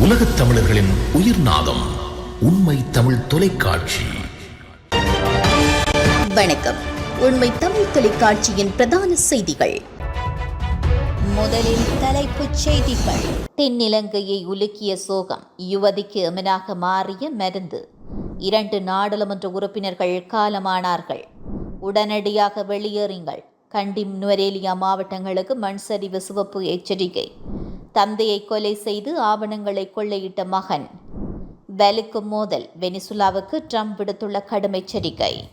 உலகத் தமிழர்களின் உயிர் நாதம் உண்மை தமிழ் தொலைக்காட்சி. வணக்கம். உண்மை தமிழ் தொலைக்காட்சியின் பிரதான செய்திகள். முதலில் தலைப்புச் செய்திகள். தென்னிலங்கையை உலுக்கிய சோகம் யுவதிக்கு அமனாக மாறிய மருந்து. இரண்டு நாடாளுமன்ற உறுப்பினர்கள் காலமானார்கள். உடனடியாக வெளியேறுங்கள். கண்டி நுவரேலியா மாவட்டங்களுக்கு மண் சரிவு சிவப்பு எச்சரிக்கை. தந்தையை கொலை செய்து ஆவணங்களை கொள்ளையிட்ட மகன். வலுக்கும் மோதல். வெனிசுலாவுக்கு ட்ரம்ப் விடுத்துள்ள கடும் எச்சரிக்கை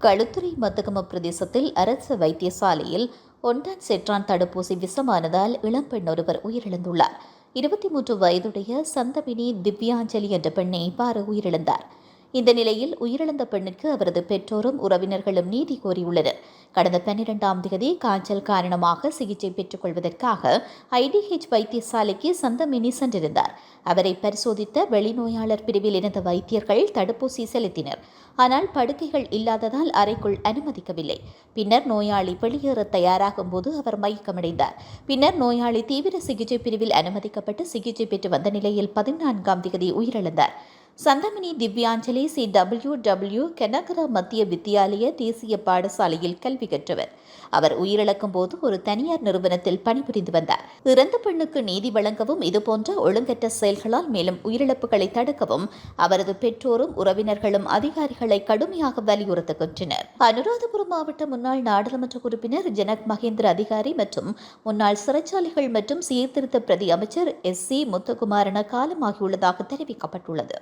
களுத்துறை மத்தகம பிரதேசத்தில் அரசு வைத்தியசாலையில் ஒன்றான் செற்றான் தடுப்பூசி விஷமானதால் இளம்பெண் ஒருவர் உயிரிழந்துள்ளார். இருபத்தி மூன்று வயதுடைய சந்தமினி திவ்யாஞ்சலி என்ற பெண்ணை இவ்வாறு உயிரிழந்தார். இந்த நிலையில் உயிரிழந்த பெண்ணுக்கு அவரது பெற்றோரும் உறவினர்களும் நீதி கோரியுள்ளனர். கடந்த பன்னிரெண்டாம் தேதி காய்ச்சல் காரணமாக சிகிச்சை பெற்றுக் கொள்வதற்காக ஐடிஹெச் வைத்தியசாலைக்கு சந்தமினி சென்றிருந்தார். அவரை பரிசோதித்த வெளிநோயாளர் பிரிவில் இருந்த வைத்தியர்கள் தடுப்பூசி செலுத்தினர். ஆனால் படுக்கைகள் இல்லாததால் அறைக்குள் அனுமதிக்கவில்லை. பின்னர் நோயாளி வெளியேற தயாராகும் போது அவர் மயக்கமடைந்தார். பின்னர் நோயாளி தீவிர சிகிச்சை பிரிவில் அனுமதிக்கப்பட்டு சிகிச்சை பெற்று வந்த நிலையில் பதினான்காம் தேதி உயிரிழந்தார். Santhamini Divyanjali C W W Kannangara மத்திய வித்தியாலய தேசிய பாடசாலையில் கல்வி கற்றவர். அவர் உயிரிழக்கும் போது ஒரு தனியார் நிறுவனத்தில் பணிபுரிந்து வந்தார். இறந்த பெண்ணுக்கு நீதி வழங்கவும் இதுபோன்ற ஒழுங்கற்ற செயல்களால் மேலும் உயிரிழப்புகளை தடுக்கவும் அவரது பெற்றோரும் உறவினர்களும் அதிகாரிகளை கடுமையாக வலியுறுத்துகின்றனர். அனுராதபுரம் மாவட்ட முன்னாள் நாடாளுமன்ற உறுப்பினர் ஜனக் மகேந்திர அதிகாரி மற்றும் முன்னாள் சிறைச்சாலைகள் மற்றும் சீர்திருத்த பிரதி அமைச்சர் எஸ் சி முத்துக்குமாரன காலமாகியுள்ளதாக தெரிவிக்கப்பட்டுள்ளது.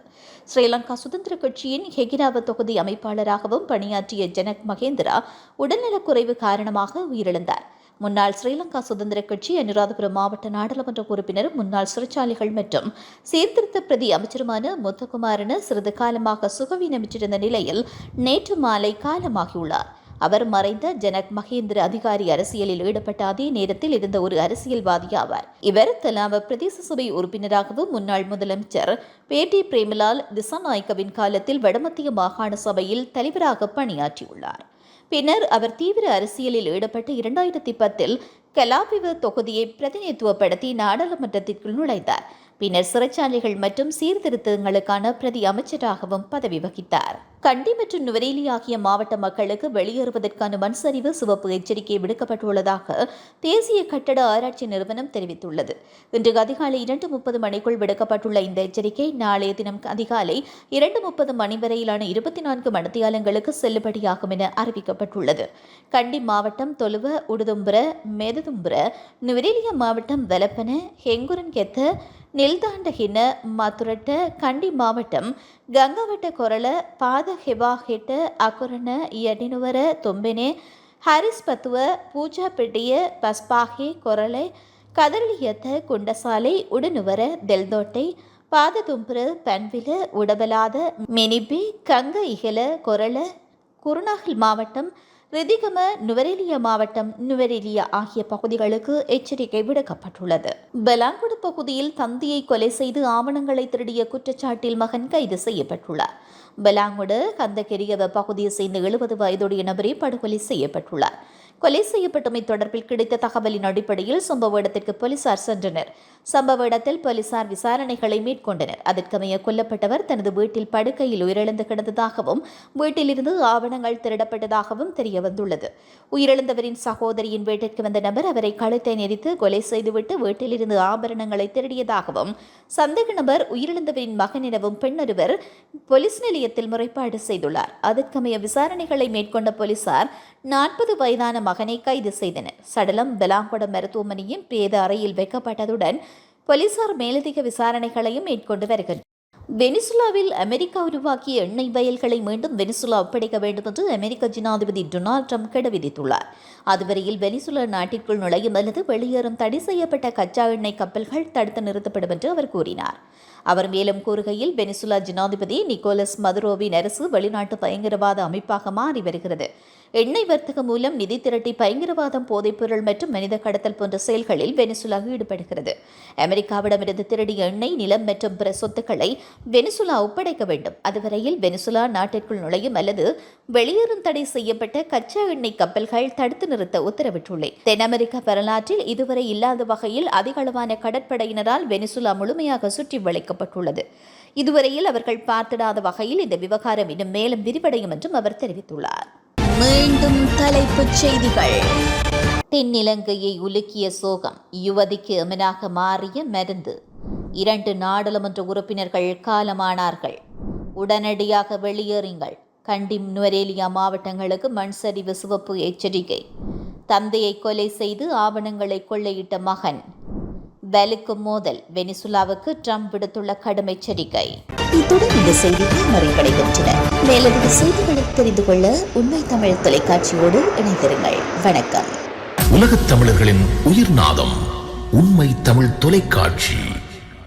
ஸ்ரீலங்கா சுதந்திர கட்சியின் ஹெகிராவ தொகுதி அமைப்பாளராகவும் பணியாற்றிய ஜனக் மகேந்திரா உடல்நலக்குறைவு காரணமாக உயிரிழந்தார். முன்னாள் ஸ்ரீலங்கா சுதந்திர கட்சி அனுராதபுரம் மாவட்ட நாடாளுமன்ற உறுப்பினரும் முன்னாள் சிறைச்சாலைகள் மற்றும் சீர்திருத்த பிரதி அமைச்சருமான முத்துக்குமாரன சிறிது காலமாக சுகவீனமிட்டிருந்த நிலையில் நேற்று மாலை காலமாகியுள்ளார். அவர் மறைந்த ஜனக் மகேந்திர அதிகாரி அரசியலில் ஈடுபட்ட அதே நேரத்தில் இருந்த ஒரு அரசியல்வாதி ஆவார். இவர் தலாவ பிரதேச சபை உறுப்பினராகவும் முன்னாள் முதலமைச்சர் பேட்டி பிரேமலால் திசாநாயக்கவின் காலத்தில் வடமத்திய மாகாண சபையில் தலைவராக பணியாற்றியுள்ளார். பின்னர் அவர் தீவிர அரசியலில் ஈடுபட்டு இரண்டாயிரத்தி பத்தில் கலாபிவ தொகுதியை பிரதிநிதித்துவப்படுத்தி நாடாளுமன்றத்திற்குள் நுழைந்தார். பின்னர் சிறைச்சாலைகள் மற்றும் சீர்திருத்தங்களுக்கான பிரதி அமைச்சராகவும் பதவி வகித்தார். கண்டி மற்றும் நுவரேலி ஆகிய மாவட்ட மக்களுக்கு வெளியேறுவதற்கான மண் சரிவு சிவப்பு எச்சரிக்கை விடுக்கப்பட்டுள்ளதாக தேசிய கட்டட ஆராய்ச்சி நிறுவனம் தெரிவித்துள்ளது. இன்று அதிகாலை இரண்டு முப்பது மணிக்குள் விடுக்கப்பட்டுள்ள இந்த எச்சரிக்கை நாளைய தினம் அதிகாலை இரண்டு முப்பது மணி வரையிலான இருபத்தி நான்கு மணித்தியாலங்களுக்கு செல்லுபடியாகும் என அறிவிக்கப்பட்டுள்ளது. கண்டி மாவட்டம் தொழுவ உடுதும்புர மெதுதும்புர நுவரேலிய மாவட்டம் வெலப்பன ஹெங்குரன் கெத்த நெல்தாண்டகின மதுரட்ட கண்டி மாவட்டம் கங்கவட்ட கொரள பாத ಹೆವಾ ಹೆಟ ಅಕುರನ ಯಡಿನುವರ ತೊಂಬೆನೆ ಹರಿಸ್ ಪತುವ ಪೂಜಾ ಪೆಡ್ಡಿಯ பஸ்பாகே கொரளை கதர்லியத்த குண்டசாலை உடனுவர தெல்தோட்டை பாததும்புர பன்வில உடபலாத மெனிபி கங்க இகல கொரள குருநாகல் மாவட்டம் ரிதிகம நுவரெலியா மாவட்டம் நுவரெலியா ஆகிய பகுதிகளுக்கு எச்சரிக்கை விடுக்கப்பட்டுள்ளது. பெலாங்குடு பகுதியில் தந்தியை கொலை செய்து ஆவணங்களை திருடிய குற்றச்சாட்டில் மகன் கைது செய்யப்பட்டுள்ளார். பெலாங்குடு கந்தகெரியவ பகுதியை சேர்ந்த எழுபது வயதுடைய நபரே படுகொலை செய்யப்பட்டுள்ளார். கொலை செய்யப்பட்டமை தொடர்பில் கிடைத்த தகவலின் அடிப்படையில் சம்பவ இடத்திற்கு போலீசார் சென்றனர். சம்பவ இடத்தில் போலீசார் விசாரணைகளை மேற்கொண்டனர். அதற்கமைய கொல்லப்பட்டவர் தனது வீட்டில் படுக்கையில் உயிரிழந்து கிடந்ததாகவும் வீட்டிலிருந்து ஆவணங்கள் திருடப்பட்டதாகவும் தெரியவந்துள்ளது. உயிரிழந்தவரின் சகோதரியின் வீட்டிற்கு வந்த நபர் அவரை கழுத்தை நெரித்து கொலை செய்துவிட்டு வீட்டிலிருந்து ஆபரணங்களை திருடியதாகவும் சந்தேக நபர் உயிரிழந்தவரின் மகன் எனவும் பெண்ணொருவர் போலீஸ் நிலையத்தில் முறைப்பாடு செய்துள்ளார். அதற்கமைய விசாரணைகளை மேற்கொண்ட போலீசார் நாற்பது வயதான மகனை கைது செய்தனர். சடலம் பெலாங்குடம் மருத்துவமனையின் பிரேத அறையில் வைக்கப்பட்டதுடன் போலீசார் மேலதிக விசாரணைகளையும் மேற்கொண்டு வருகின்றனர். வெனிசுலாவில் அமெரிக்கா உருவாக்கிய எண்ணெய் வயல்களை மீண்டும் வெனிசுலா ஒப்படைக்க வேண்டும் என்று அமெரிக்க ஜனாதிபதி டொனால்ட் ட்ரம்ப் கெடு விதித்துள்ளார் அதுவரையில் வெனிசுலா நாட்டிற்குள் நுழையும் அல்லது வெளியேறும் தடை செய்யப்பட்ட கச்சா எண்ணெய் கப்பல்கள் தடுத்து நிறுத்தப்படும் என்று அவர் கூறினார். அவர் மேலும் கூறுகையில் வெனிசுலா ஜனாதிபதி நிக்கோலஸ் மதுரோவின் அரசு வெளிநாட்டு பயங்கரவாத அமைப்பாக மாறி வருகிறது. எண்ணெய் வர்த்தகம் மூலம் நிதி திரட்டி பயங்கரவாதம் போதைப்பொருள் மற்றும் மனித கடத்தல் போன்ற செயல்களில் வெனிசுலா ஈடுபடுகிறது. அமெரிக்காவிடமிருந்து திரடிய எண்ணெய் நிலம் மற்றும் பிற சொத்துக்களை வெனிசுலா ஒப்படைக்க வேண்டும். அதுவரையில் வெனிசுலா நாட்டிற்குள் நுழையும் அல்லது வெளியேறும் தடை செய்யப்பட்ட கச்சா எண்ணெய் கப்பல்கள் தடுத்து நிறுத்த உத்தரவிட்டுள்ளேன். தென் அமெரிக்க வரலாற்றில் இதுவரை இல்லாத வகையில் அதிகளவான கடற்படையினரால் வெனிசுலா முழுமையாக சுற்றி வளைக்கப்பட்டுள்ளது. இதுவரையில் அவர்கள் பார்த்திடாத வகையில் இந்த விவகாரம் இன்னும் மேலும் விரிவடையும் என்றும் அவர் தெரிவித்துள்ளார். மீண்டும் தலைப்புச் செய்திகள். தென்னிலங்கையை உலுக்கிய சோகம் யுவதிக்கு எமனாக மாறிய மருந்து. இரண்டு நாடாளுமன்ற உறுப்பினர்கள் காலமானார்கள். உடனடியாக வெளியேறுங்கள். கண்டி நுவரேலியா மாவட்டங்களுக்கு மண் சரிவு சிவப்பு எச்சரிக்கை. தந்தையை கொலை செய்து ஆவணங்களை கொள்ளையிட்ட மகன். வலுக்கும் மோதல். வெனிசுலாவுக்கு ட்ரம்ப் விடுத்துள்ள கடும் எச்சரிக்கை. இத்துடன் இந்த செய்திகள் நிறைவடைகின்றன. மேலதிக செய்திகளை தெரிந்து கொள்ள உண்மை தமிழ் தொலைக்காட்சியோடு இணைந்திருங்கள். வணக்கம். உலகத் தமிழர்களின் உயிர்நாதம் உண்மை தமிழ் தொலைக்காட்சி.